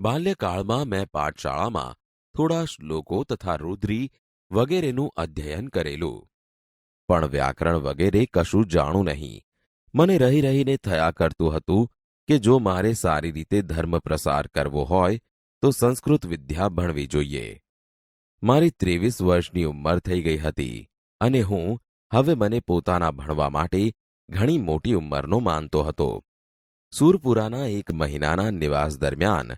બાલ્યકાળમાં મેં પાઠશાળામાં થોડા શ્લોકો તથા રુદ્રી વગેરેનું અધ્યયન કરેલું. પણ વ્યાકરણ વગેરે કશું જાણું નહીં. મને રહી રહીને થયા કરતું હતું કે જો મારે સારી રીતે ધર્મ પ્રસાર કરવો હોય, તો સંસ્કૃત વિદ્યા ભણવી જોઈએ. મારી ત્રેવીસ વર્ષની ઉંમર થઈ ગઈ હતી અને હું હવે મને પોતાના ભણવા માટે ઘણી મોટી ઉંમરનો માનતો હતો. સુરપુરાના એક મહિનાના નિવાસ દરમિયાન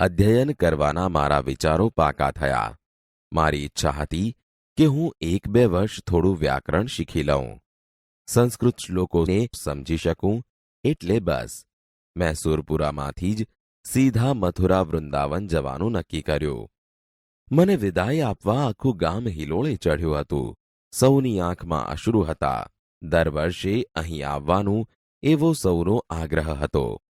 અધ્યયન કરવાના મારા વિચારો પાકા થયા. મારી ઈચ્છા હતી કે હું એક બે વર્ષ થોડું વ્યાકરણ શીખી લઉં. સંસ્કૃત શ્લોકોને સમજી શકું એટલે બસ. મેં સુરપુરામાંથી જ સીધા મથુરા વૃંદાવન જવાનું નક્કી કર્યું. મને વિદાય આપવા આખું ગામ હિલોળે ચઢ્યું હતું. સૌની આંખમાં અશ્રુ હતા. દર વર્ષે અહીં આવવાનું એવો સૌનો આગ્રહ હતો.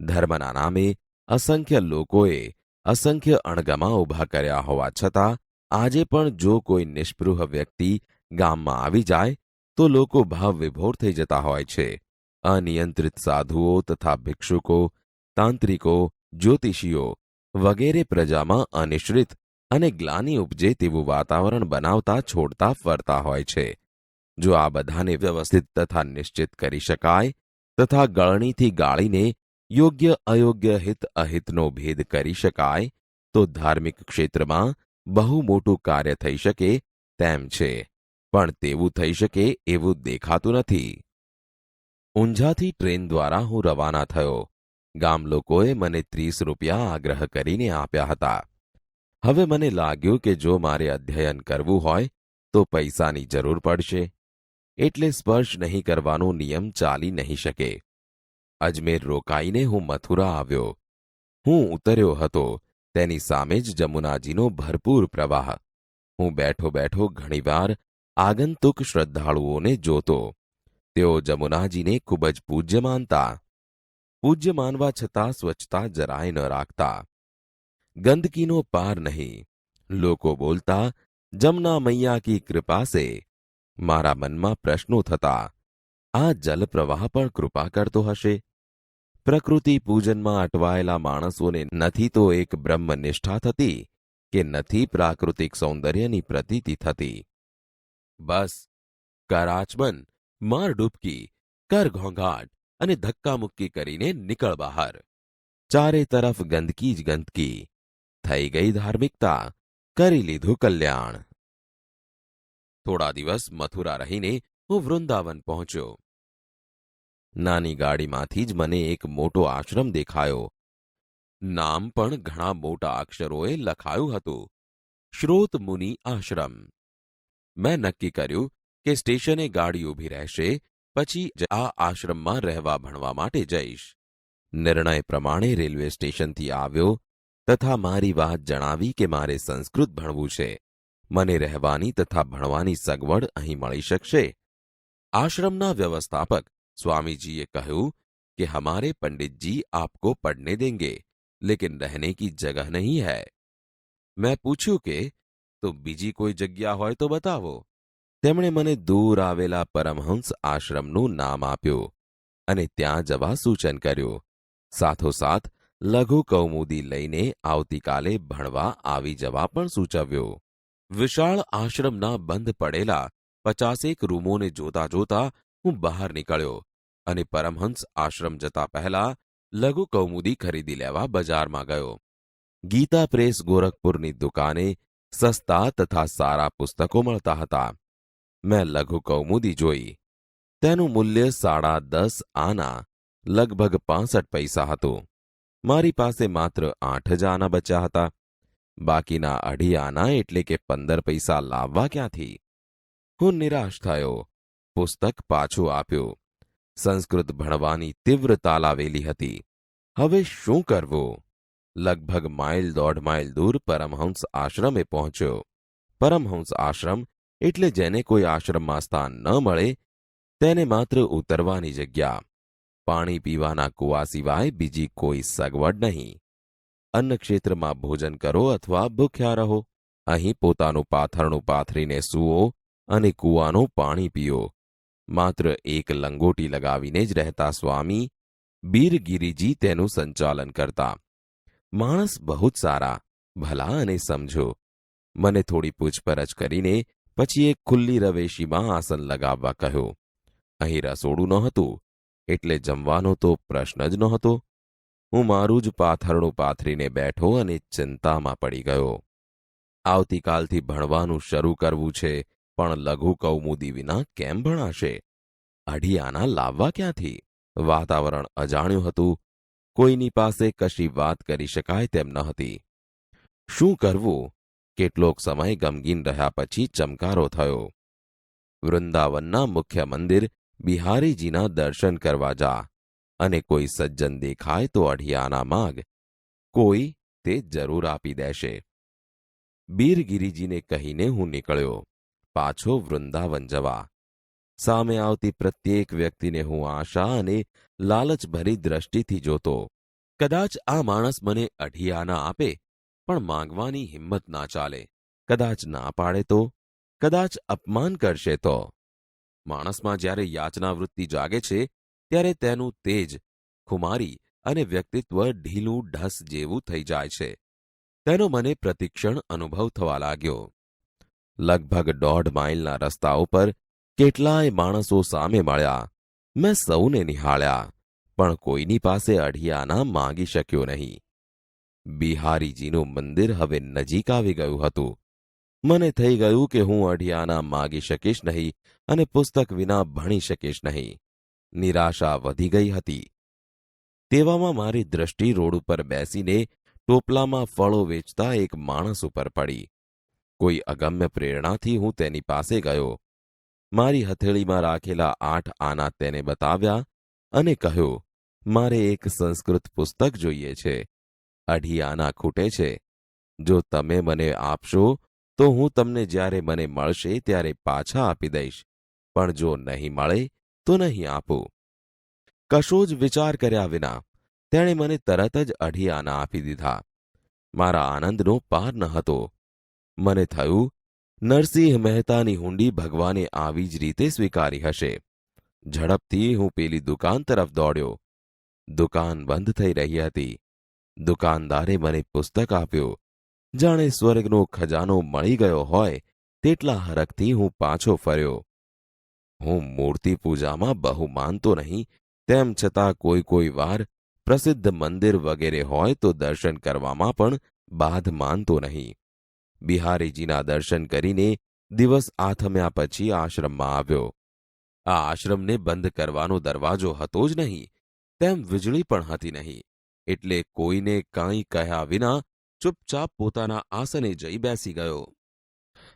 ધર્મના નામે અસંખ્ય લોકોએ અસંખ્ય અણગમા ઊભા કર્યા હોવા છતાં, આજે પણ જો કોઈ નિષ્પૃહ વ્યક્તિ ગામમાં આવી જાય, તો લોકો ભાવ વિભોર થઈ જતા હોય છે. અનિયંત્રિત સાધુઓ તથા ભિક્ષુકો, તાંત્રિકો, જ્યોતિષીઓ વગેરે પ્રજામાં અનિશ્રિત અને ગ્લાની ઉપજે તેવું વાતાવરણ બનાવતા, છોડતા, ફરતા હોય છે. જો આ બધાને વ્યવસ્થિત તથા નિશ્ચિત કરી શકાય, તથા ગળણીથી ગાળીને યોગ્ય, અયોગ્ય હિત, અહિતનો ભેદ કરી શકાય તો ધાર્મિક ક્ષેત્રમાં બહુ મોટું કાર્ય થઈ શકે તેમ છે. પણ તેવું થઈ શકે એવું દેખાતું નથી. ઊંઝાથી ટ્રેન દ્વારા હું રવાના થયો. ગામ લોકોએ મને ત્રીસ રૂપિયા આગ્રહ કરીને આપ્યા હતા. હવે મને લાગ્યું કે જો મારે અધ્યયન કરવું હોય તો પૈસાની જરૂર પડશે. એટલે સ્પર્શ નહીં કરવાનો નિયમ ચાલી નહીં શકે. અજમેર રોકાઈને હું મથુરા આવ્યો. હું ઉતર્યો હતો. તેની સામે જ જમુનાજીનો ભરપૂર પ્રવાહ. હું બેઠો બેઠો ઘણીવાર આગંતુક શ્રદ્ધાળુઓને જોતો. તેઓ જમુનાજીને ખૂબ જ પૂજ્ય માનતા. પૂજ્ય માનવા છતાં સ્વચ્છતા જરાય ન રાખતા. ગંદકીનો પાર નહીં. લોકો બોલતા, જમના મૈયા કી કૃપા સે. મારા મનમાં પ્રશ્નો થતા, આ જલપ્રવાહ પણ કૃપા કરતો હશે? પ્રકૃતિ પૂજનમાં અટવાયેલા માણસોને નથી તો એક બ્રહ્મનિષ્ઠા થતી કે નથી પ્રાકૃતિક સૌંદર્યની પ્રતીતિ થતી. બસ કર આચમન માર ડૂબકી કર ઘોંઘાટ અને ધક્કામુક્કી કરીને નીકળ બહાર. ચારે તરફ ગંદકી જ ગંદકી. થઈ ગઈ ધાર્મિકતા. કરી લીધું કલ્યાણ. થોડા દિવસ મથુરા રહીને હું વૃંદાવન પહોંચ્યો. નાની ગાડીમાંથી જ મને એક મોટો આશ્રમ દેખાયો. નામ પણ ઘણા મોટા અક્ષરોએ લખાયું હતું. શ્રોત મુનિ આશ્રમ. મેં નક્કી કર્યું કે સ્ટેશને ગાડી ઊભી રહેશે, પછી આ આશ્રમમાં રહેવા ભણવા માટે જઈશ. નિર્ણય પ્રમાણે રેલવે સ્ટેશનથી આવ્યો, તથા મારી વાત જણાવી કે મારે સંસ્કૃત ભણવું છે. મને રહેવાની તથા ભણવાની સગવડ અહીં મળી શકશે. આશ્રમના વ્યવસ્થાપક स्वामी કહ્યું કે हमारे पंडित जी आपको पढ़ने देंगे लेकिन रहने की जगह नहीं है મેં પૂછ્યું કે તો બીજી કોઈ જગ્યા હોય તો બતાવો તેમણે મને દૂર આવેલા પરમહંસ આશ્રમનું નામ આપ્યું અને ત્યાં જવા સૂચન કર્યું સાથોસાથ લઘુ કૌમુદી લઈને આવતીકાલે ભણવા આવી જવા પણ સૂચવ્યું વિશાળ આશ્રમના બંધ પડેલા પચાસેક રૂમોને જોતા જોતા હું બહાર નીકળ્યો અને પરમહંસ આશ્રમ જતા પહેલા લઘુ કૌમુદી ખરીદી લેવા બજારમાં ગયો. ગીતા પ્રેસ ગોરખપુરની દુકાને સસ્તા તથા સારા પુસ્તકો મળતા હતા. મેં લઘુ કૌમુદી જોઈ. તેનું મૂલ્ય સાડા દસ આના, લગભગ પાસઠ પૈસા હતું. મારી પાસે માત્ર આઠ જ આના બચ્યા હતા. બાકીના અઢી આના એટલે કે પંદર પૈસા લાવવા ક્યાંથી? હું નિરાશ થયો. પુસ્તક પાછું આપ્યું. સંસ્કૃત ભણવાની તીવ્ર તાલાવેલી હતી. હવે શું કરવું? લગભગ માઇલ દોઢ માઇલ દૂર પરમહંસ આશ્રમે પહોંચ્યો. પરમહંસ આશ્રમ એટલે જેને કોઈ આશ્રમમાં સ્થાન ન મળે, તેને માત્ર ઉતરવાની જગ્યા. પાણી પીવાના કુવા સિવાય બીજી કોઈ સગવડ નહીં. અન્નક્ષેત્રમાં ભોજન કરો અથવા ભૂખ્યા રહો. અહીં પોતાનું પાથરણું પાથરીને સૂવો અને કૂવાનું પાણી પીઓ. માત્ર એક લંગોટી લગાવીને જ રહેતા સ્વામી બીરગીરીજી તેનું સંચાલન કરતા. માણસ બહુ જ સારા, ભલા અને સમજો. મને થોડી પૂછપરછ કરીને પછી એક ખુલ્લી રવેશીમાં આસન લગાવવા કહ્યું. અહીં રસોડું નહોતું, એટલે જમવાનો તો પ્રશ્ન જ નહોતો. હું મારું જ પાથરણું પાથરીને બેઠો અને ચિંતામાં પડી ગયો. આવતીકાલથી ભણવાનું શરૂ કરવું છે પણ લઘુ કૌમુદી વિના કેમ ભણાશે? અઢિયાના લાવવા ક્યાંથી? વાતાવરણ અજાણ્યું હતું. કોઈની પાસે કશી વાત કરી શકાય તેમ ન હતી. શું કરવું? કેટલોક સમય ગમગીન રહ્યા પછી ચમકારો થયો. વૃંદાવનના મુખ્ય મંદિર બિહારીજીના દર્શન કરવા જા. અને કોઈ સજ્જન દેખાય તો અઢિયાના માગ કોઈ તે જરૂર આપી દેશે. બીરગીરીજીને કહીને હું નીકળ્યો. પાછો વૃંદાવન જવા. સામે આવતી પ્રત્યેક વ્યક્તિને હું આશા અને લાલચભરી દ્રષ્ટિથી જોતો. કદાચ આ માણસ મને અઢિયાના આપે, પણ માંગવાની હિંમત ના ચાલે. કદાચ ના પાડે તો, કદાચ અપમાન કરશે તો. માણસમાં જ્યારે યાચના વૃત્તિ જાગે છે, ત્યારે તેનું તેજ, ખુમારી અને વ્યક્તિત્વ ઢીલું ઢસ જેવું થઈ જાય છે. તેનો મને પ્રતિક્ષણ અનુભવ થવા લાગ્યો. લગભગ દોઢ માઇલના રસ્તા ઉપર કેટલાય માણસો સામે મળ્યા. મેં સૌને નિહાળ્યા, પણ કોઈની પાસે અઢિયાના માંગી શક્યો નહીં. બિહારીજીનું મંદિર હવે નજીક આવી ગયું હતું. મને થઈ ગયું કે હું અઢિયાના માગી શકીશ નહીં અને પુસ્તક વિના ભણી શકીશ નહીં. નિરાશા વધી ગઈ હતી. તેવામાં મારી દ્રષ્ટિ રોડ ઉપર બેસીને ટોપલામાં ફળો વેચતા એક માણસ ઉપર પડી. કોઈ અગમ્ય પ્રેરણાથી હું તેની પાસે ગયો. મારી હથેળીમાં રાખેલા આઠ આના તેને બતાવ્યા અને કહ્યું, મારે એક સંસ્કૃત પુસ્તક જોઈએ છે. અઢી આના ખૂટે છે. જો તમે મને આપશો, તો હું તમને જ્યારે મને મળશે ત્યારે પાછા આપી દઈશ. પણ જો નહીં મળે, તો નહીં આપું. કશો જ વિચાર કર્યા વિના, તેણે મને તરત જ અઢી આના આપી દીધા. મારા આનંદનો પાર ન હતો. મને થયું, નરસિંહ મહેતાની હુંડી ભગવાને આવી જ રીતે સ્વીકારી હશે. ઝડપથી હું પેલી દુકાન તરફ દોડ્યો. દુકાન બંધ થઈ રહી હતી. દુકાનદારે મને પુસ્તક આપ્યું. જાણે સ્વર્ગનો ખજાનો મળી ગયો હોય તેટલા હરકથી હું પાછો ફર્યો. હું મૂર્તિ પૂજામાં બહુ માનતો નહીં, તેમ છતાં કોઈ કોઈ વાર પ્રસિદ્ધ મંદિર વગેરે હોય તો દર્શન કરવામાં પણ બાધ માનતો નહીં. બિહારીજીના દર્શન કરીને દિવસ આથમ્યા પછી આશ્રમમાં આવ્યો. આ આશ્રમને બંધ કરવાનો દરવાજો હતો જ નહીં, તેમ વીજળી પણ હતી નહીં, એટલે કોઈને કાંઈ કહ્યા વિના ચૂપચાપ પોતાના આસને જઈ બેસી ગયો.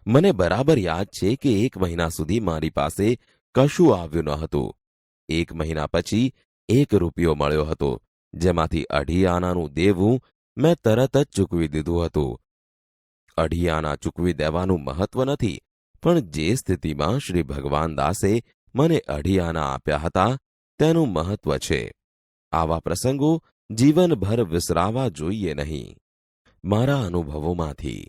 મને બરાબર યાદ છે કે એક મહિના સુધી મારી પાસે કશું આવ્યું ન હતું. એક મહિના પછી એક રૂપિયો મળ્યો હતો, જેમાંથી અઢી આનાનું દેવું મેં તરત જ ચૂકવી દીધું હતું. અઢી આના ચૂકવી દેવાનું મહત્વ નથી, પણ જે સ્થિતિમાં શ્રી ભગવાન દાસે મને અઢિયાના આપ્યા હતા, તેનું મહત્વ છે. આવા પ્રસંગો જીવનભર વિસરાવા જોઈએ નહીં. મારા અનુભવોમાંથી